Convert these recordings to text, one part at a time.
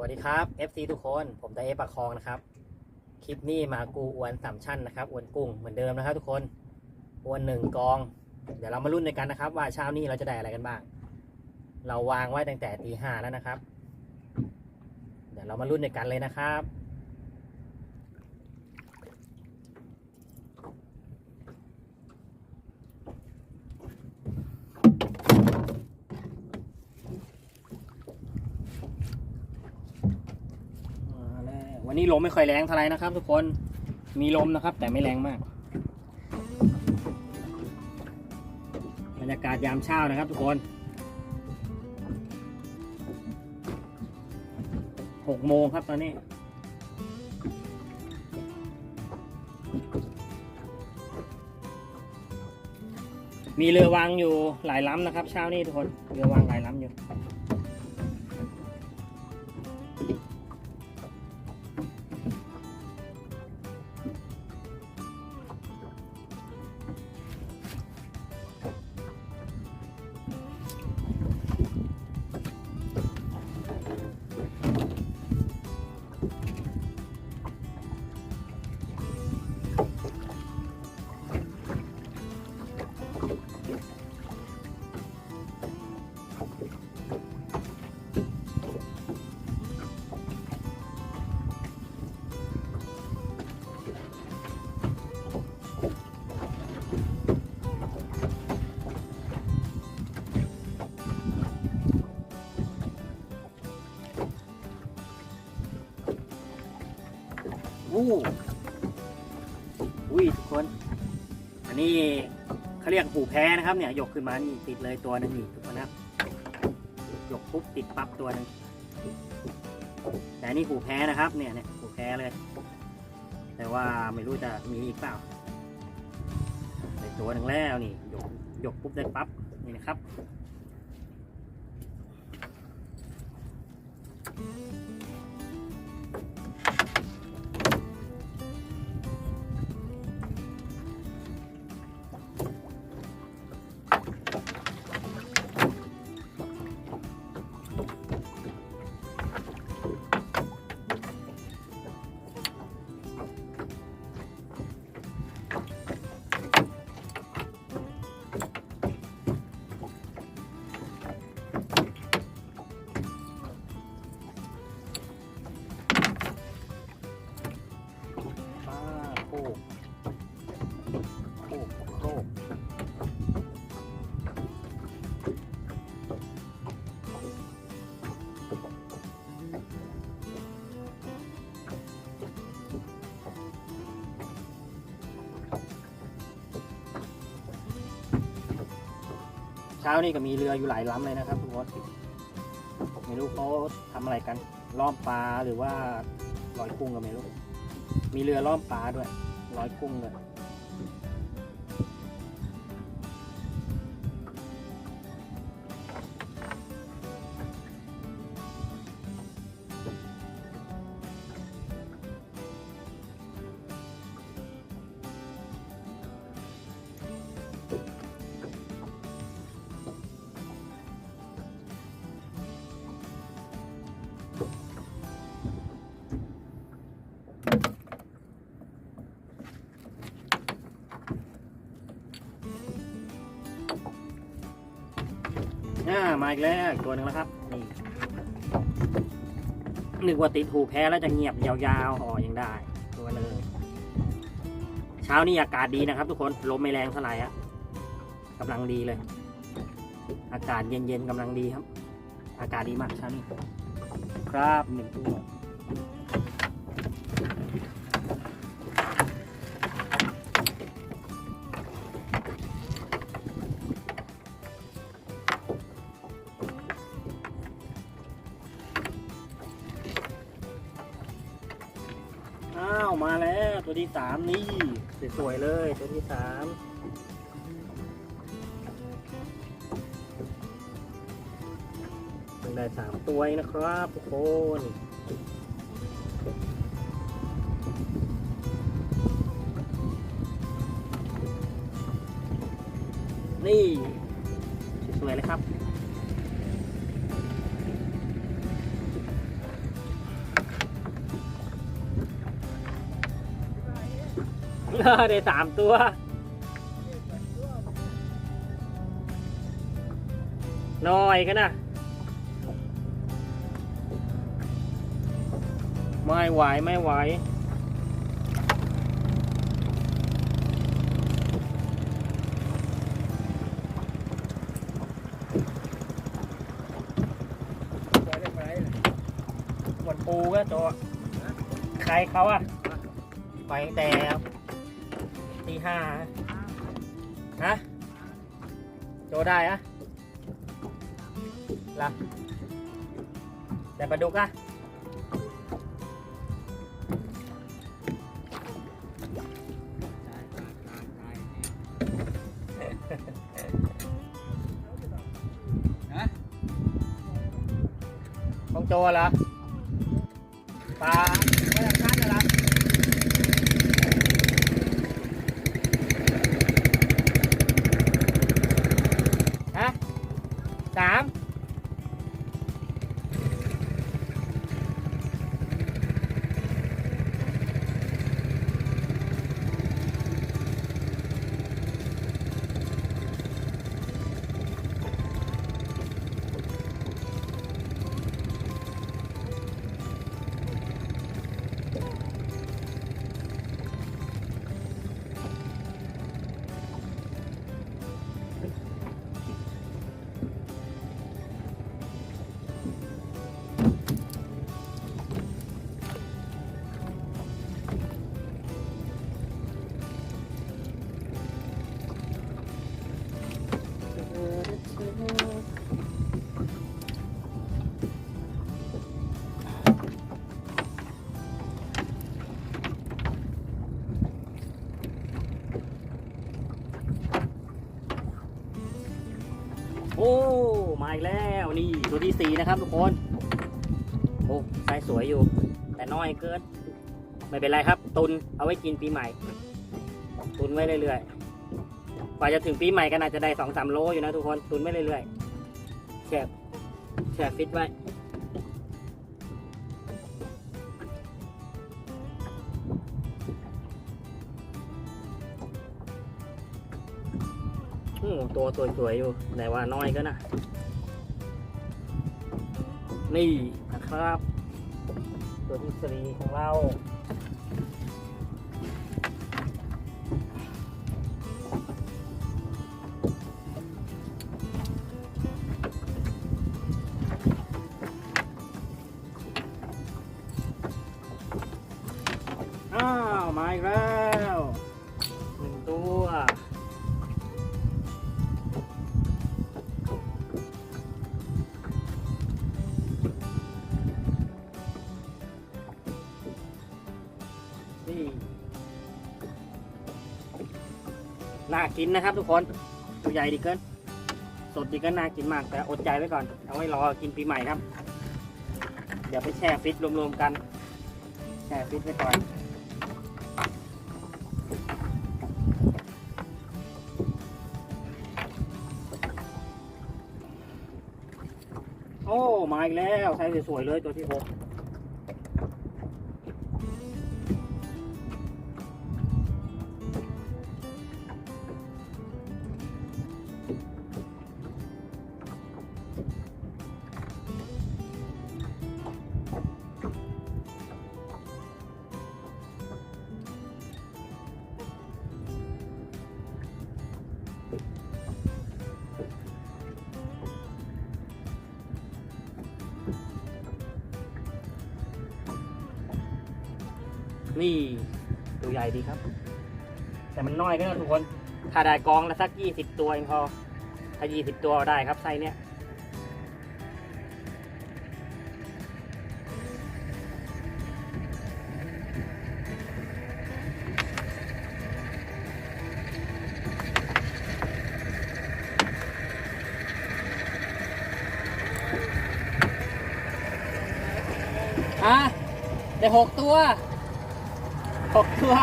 วัสดีครับ FC ทุกคน ผมไดเอฟปากคองนะครับ คลิปนี้มากูอวนสามชั้นนะครับอวนกุ้งเหมือนเดิมนะครับ ทุกคนอวนหนึ่งกอง เดี๋ยวเรามาลุ้นในกันนะครับ ว่าเช้านี้เราจะได้อะไรกันบ้าง เราวางไว้ตั้งแต่ตีห้าแล้วนะครับ เดี๋ยวเรามาลุ้นในกันเลยนะครับ มาแล้ววั นี้ลมไม่ค่อยแรงเท่าไหร่นะครับ ทุกคนมีลมนะครับ แต่ไม่แรงมากบรรยากาศยามเช้านะครับ ทุกคนหกโมงครับตอนนี้มีเรือวางอยู่หลายลำนะครับ เช้านี้ทุกคนเรือวางหลายลำอยู่ อู้อุ้ยทุกคน อันนี้เขาเรียกปูแพ้นะครับเนี่ยยกขึ้นมานี่ติดเลยตัวนึงนี่ทุกคนนะครับยกปุ๊บติดปั๊บตัวนึงแต่นนี่ปูแพ้นะครับเนี่ยเนี่ยปูแพ้เลย แต่ว่าไม่รู้จะมีอีกเปล่าในตัวหนึ่งแล้วนี่ยกยกปุ๊บได้ปั๊บนี่นะครับ ช้านี่ก็มีเรืออยู่หลายลำเลยนะครับทุกคนไม่รู้เขาทำอะไรกันล่อมปลาหรือว่าลอยกุ้งก็ไม่รู้ มีเรือล่อมปลาด้วยลอยกุ้งเลยาอีกแล้วตัวหนึ่งแล้วครับนี่นึกว่าติดหูแพ้แล้วจะเงียบยาวๆอ๋อยังได้ ตัวเลย เช้านี้อากาศดีนะครับ ทุกคนลมไม่แรงเท่าไหร่อะกำลังดีเลย อากาศเย็นๆกำลังดีครับ อากาศดีมากเช้านี้ ครับหนึ่งตัว ที่สามนี่สวยๆเลยตัวที่สามได้สามตัวนะครับทุกคนนี่ สวยเลยครับ ได้สามตัว น้อยกันนะไม่ไหวไม่ไหวหมดปูก็โจใครเขาอะไปแต่ ห้าฮะโจได้อะล่ะแต่ปลาดุกอะของโจเหรอปลา มาอีกแล้วนี่ตัวที่สี่นะครับทุกคนโอ้ไซส์สวยอยู่ แต่น้อยเกินไม่เป็นไรครับ ตุนเอาไว้กินปีใหม่ ตุนไว้เรื่อยๆกว่าจะถึงปีใหม่ก็น่าจะได้สองสามโลอยู่นะทุกคนตุนไว้เรื่อยๆแช่แช่ฟิตไว้โอ้ตัวสวยๆอยู่แต่ว่าน้อยก็นะ นี่นะครับ ตัวที่สี่ของเราอ้าวมาอีกแล้ว กินนะครับ ทุกคนตัวใหญ่ดีเกิน สดดีเกินน่ากินมาก แต่อดใจไว้ก่อน เอาไว้รอกินปีใหม่ครับ เดี๋ยวไปแช่ฟิตรวมๆกัน แช่ฟิตไว้ก่อนโอ้มาอีกแล้วใช้สวยๆเลยตัวที่หก แต่มันน้อยก็ทุกคน ถ้าได้กองละสักยี่สิบตัวเองพอ ถ้ายี่สิบตัวได้ครับไซส์เนี้ยอะได้หกตัวหกตัว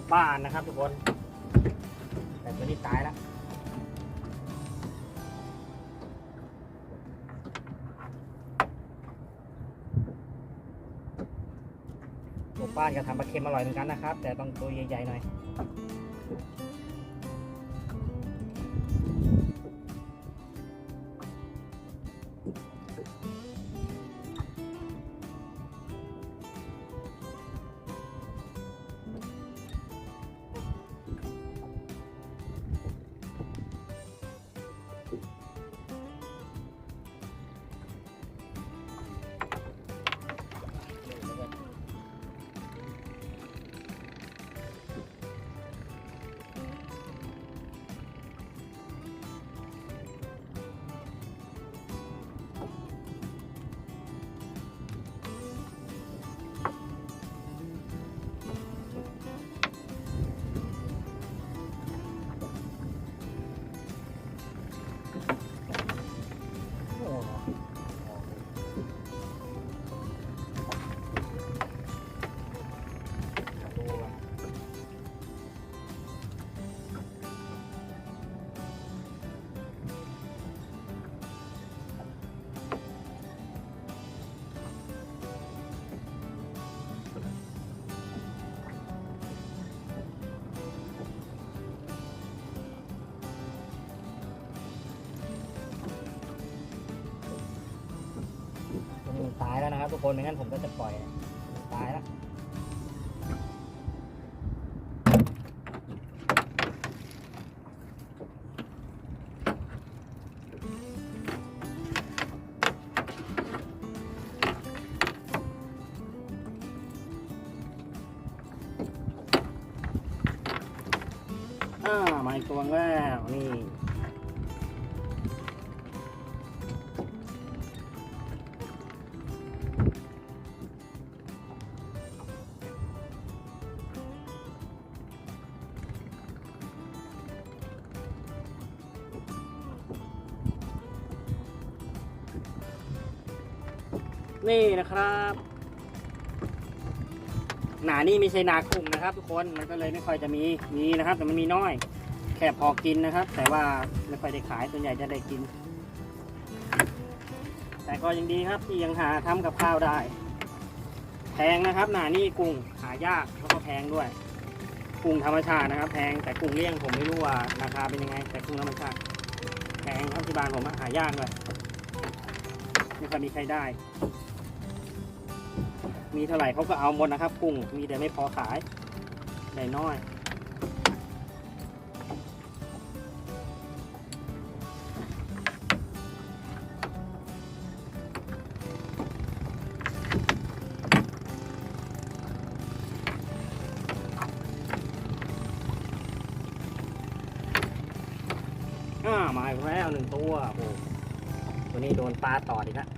กบ้านนะครับทุกคน แต่ตัวนี้ตายแล้วหมู่บ้านก็ทำปลาเค็มอร่อยเหมือนกันนะครับ แต่ต้องตัวใหญ่ๆหน่อย ครับทุกคนไม่งั้นผมก็จะปล่อย ตายแล้วอ่ามาอีกตัวแล้วนี่ นี่นะครับ หนานี่ไม่ใช่นากุ้งนะครับ ทุกคนมันก็เลยไม่ค่อยจะมีมีนะครับ แต่มันมีน้อย แค่พอกินนะครับ แต่ว่าไม่ค่อยได้ขายส่วนใหญ่จะได้กิน แต่ก็ยังดีครับที่ยังหาทำกับข้าวได้ แพงนะครับ หนานี่กุ้งหายากแล้วก็แพงด้วยกุ้งธรรมชาตินะครับ แพงแต่กุ้งเลี้ยงผมไม่รู้ว่าราคาเป็นยังไง แต่กุ้งธรรมชาติแพงครับที่บ้านผมอะหายากด้วยไม่ค่อยมีใครได้ มีเท่าไหร่เขาก็เอาหมดนะครับกุ้งมีแต่ไม่พอขายได้น้อยอ่ามาอีกแล้วหนึ่งตัวโอ้โหตัวนี้โดนปลาต่อดีกแล้ว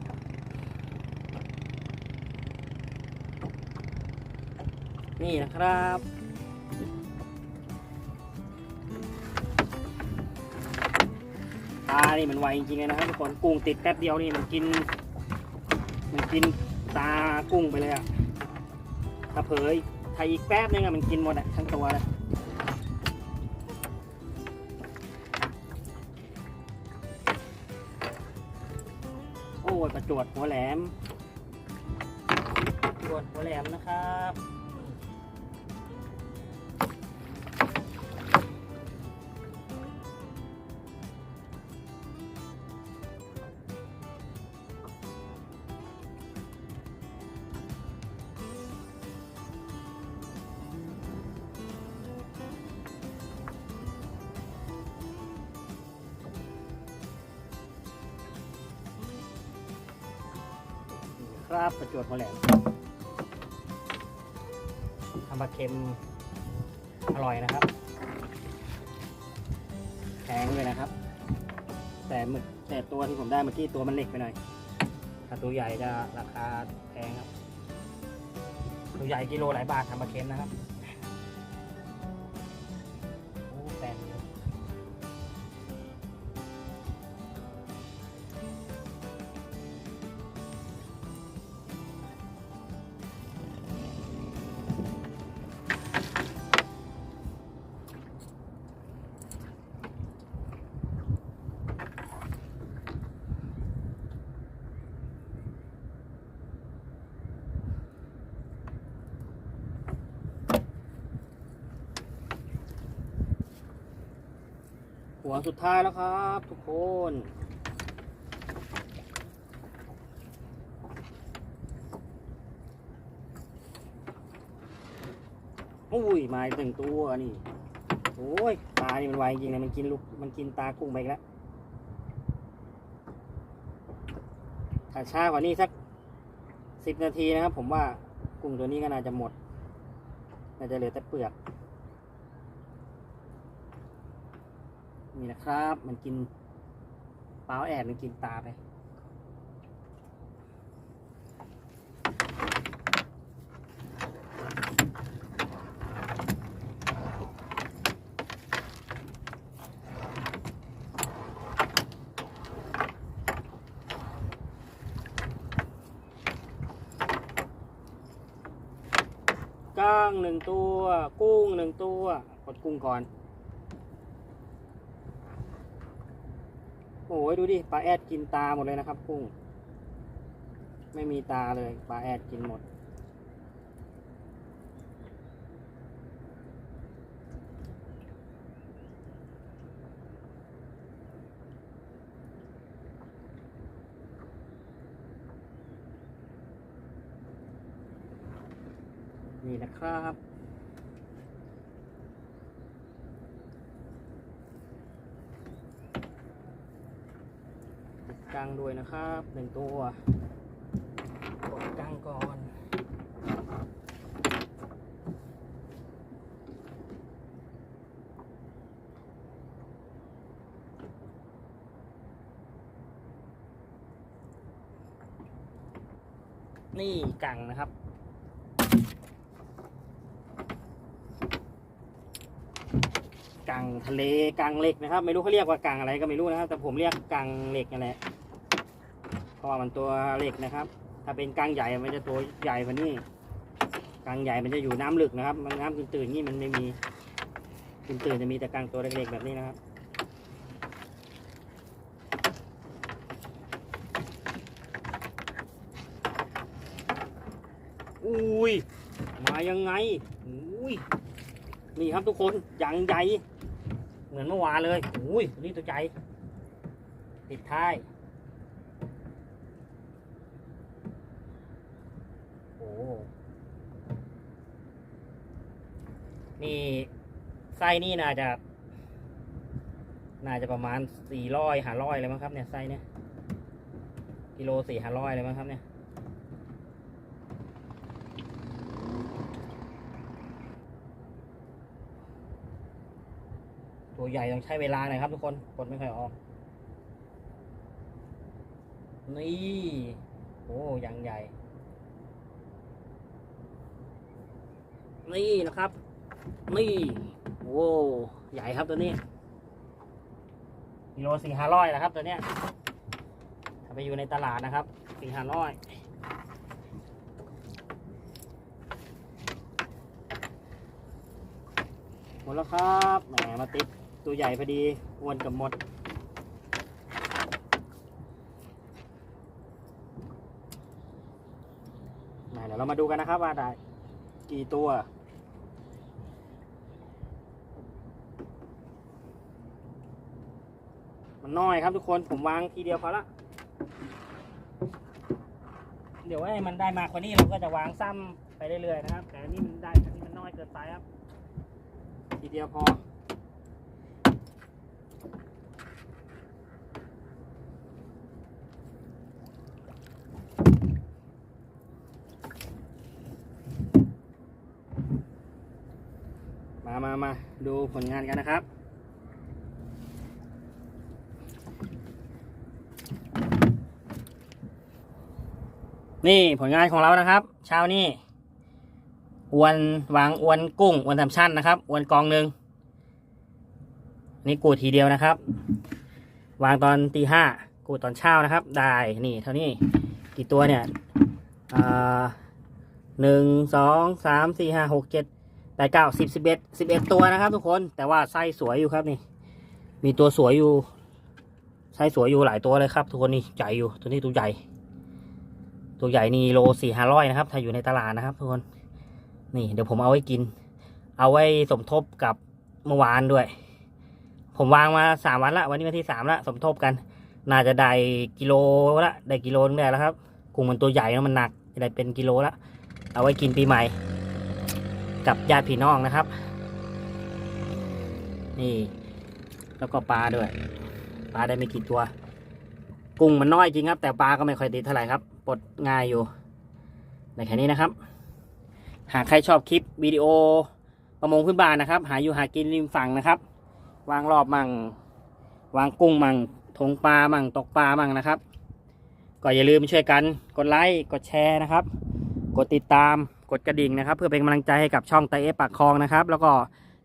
นี่นะครับ ปลานี่มันไวจริงๆเลยนะครับทุกคนกุ้งติดแป๊บเดียวนี่มันกิน มันกินตากุ้งไปเลยอะถ้าเผยถ้าอีกแป๊บนึงอะมันกินหมดอะทั้งตัวเลยโอ้ยประจวดหัวแหลม ประจวดหัวแหลมนะครับ จวดหัวแหลมทำปลาเค็มอร่อยนะครับแพงเลยนะครับ แต่หมึกแต่ตัวที่ผมได้เมื่อกี้ตัวมันเล็กไปหน่อยถ้าตัวใหญ่จะราคาแพงครับตัวใหญ่กิโลหลายบาททำปลาเค็มนะครับ หัวสุดท้ายแล้วครับทุกคน อุ้ยมาอีกหนึ่งตัวนี่โอ้ยปลานี่มันไวจริงเลยมันกินลูกมันกินตากุ้งไปแล้วถ้าช้ากว่านี้สักสิบนาทีนะครับ ผมว่ากุ้งตัวนี้ก็น่าจะหมด น่าจะเหลือแต่เปลือก นี่นะครับ มันกินเปล่าแอดมันกินตาไป ก้างหนึ่งตัว กุ้งหนึ่งตัว กดกุ้งก่อน อ้ยดูดิปลาแอดกินตาหมดเลยนะครับกุ้ง ไม่มีตาเลยปลาแอดกินหมด นี่นะครับ ติดกลางด้วยนะครับหนึ่งตัวกดกลางก่อนนี่กังนะครับ กังทะเลกังเหล็กนะครับ ไม่รู้เขาเรียกว่ากังอะไรก็ไม่รู้นะครับ แต่ผมเรียกกังเหล็กนั่นแหละ ราะว่ามันตัวเหล็กนะครับ ถ้าเป็นกังใหญ่มันจะตัวใหญ่กว่านี้กังใหญ่มันจะอยู่น้ำลึกนะครับ มันน้ำตื่นๆนี่มันไม่มีตื่นๆจะมีแต่กังตัวเล็กๆแบบนี้นะครับอุ้ยมายังไงอุ้ยนี่ครับทุกคนอย่างใหญ่ เหมือนเมื่อวานเลยอุ้ยนี่ตัวใหญ่ติดท้าย โอ้ นี่ไส้นี่น่าจะ น่าจะประมาณสี่ร้อยห้าร้อยเลยมั้งครับเนี่ยไส้เนี่ยกิโลสี่ห้าร้อยเลยมั้งครับเนี่ยตัวใหญ่ต้องใช้เวลาหน่อยครับทุกคนกดไม่ค่อยออก นี่โอ้ยังใหญ่ นี่นะครับ นี่โอ้ใหญ่ครับตัวนี้กิโลสี่ห้าร้อยนะครับตัวเนี้ยถ้าไปอยู่ในตลาดนะครับสี่ห้าร้อยหมดแล้วครับแหมมาติดตัวใหญ่พอดีอ้วนกับหมดเดี๋ยวเรามาดูกันนะครับว่าได้กี่ตัว น้อยครับทุกคนผมวางทีเดียวพอละ เดี๋ยวให้มันได้มากกว่านี้เราก็จะวางซ้ำไปเรื่อยๆนะครับ แต่นี่มันได้อันนี้มันน้อยเกินไปครับ ทีเดียวพอมามามาดูผลงานกันนะครับ นี่ผลงานของเรานะครับเช้านี้อวนวางอวนกุ้งอวนสามชั้นนะครับอวนกองหนึ่งนี่กูดทีเดียวนะครับ วางตอนตีห้ากูดตอนเช้านะครับ ได้นี่เท่านี้กี่ตัวเนี่ยอ่าหนึ่งสองสามสี่ห้าหกเจ็ดแปดเก้าสิบสิบเอ็ดสิบเอ็ดตัวนะครับ ทุกคนแต่ว่าไส้สวยอยู่ครับนี่ มีตัวสวยอยู่ไส้สวยอยู่หลายตัวเลยครับ ทุกคนนี่ใหญ่อยู่ตัวนี้ตัวใหญ่ ตัวใหญ่นี่โลสี่ห้าร้อยนะครับ ถ้าอยู่ในตลาดนะครับทุกคน นี่เดี๋ยวผมเอาไว้กิน เอาไว้สมทบกับเมื่อวานด้วยผผมวางมาสามวันละ วันนี้วันที่สามละ สมทบกัน น่าจะได้กิโลละได้กิโลนึงได้แล้วครับกุ้งมันตัวใหญ่แล้วมันหนักจะได้เป็นกิโลละเอาไว้กินปีใหม่ กับญาติพี่น้องนะครับ นี่ แล้วก็ปลาด้วย ปลาได้ไม่กี่ตัว กุ้งมันน้อยจริงครับ แต่ปลาก็ไม่ค่อยติดเท่าไหร่ครับ ปลดง่ายอยู่ในแค่นี้นะครับ หากใครชอบคลิปวิดีโอประมงพื้นบ้านนะครับ หาอยู่หากินริมฝั่งนะครับ วางรอบมั่ง วางกุ้งมั่งทงปลามั่งตกปลามั่งนะครับ ก็อย่าลืมช่วยกันกดไลค์กดแชร์นะครับ กดติดตามกดกระดิ่งนะครับ เพื่อเป็นกำลังใจให้กับช่องไตเอฟปากคลองนะครับ แล้วก็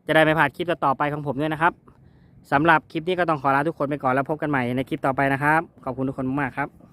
จะได้ไม่พลาดคลิปต่อไปของผมด้วยนะครับสำหรับคลิปนี้ก็ต้องขอลาทุกคนไปก่อนแล้วพบกันใหม่ในคลิปต่อไปนะครับ ขอบคุณทุกคนมากครับ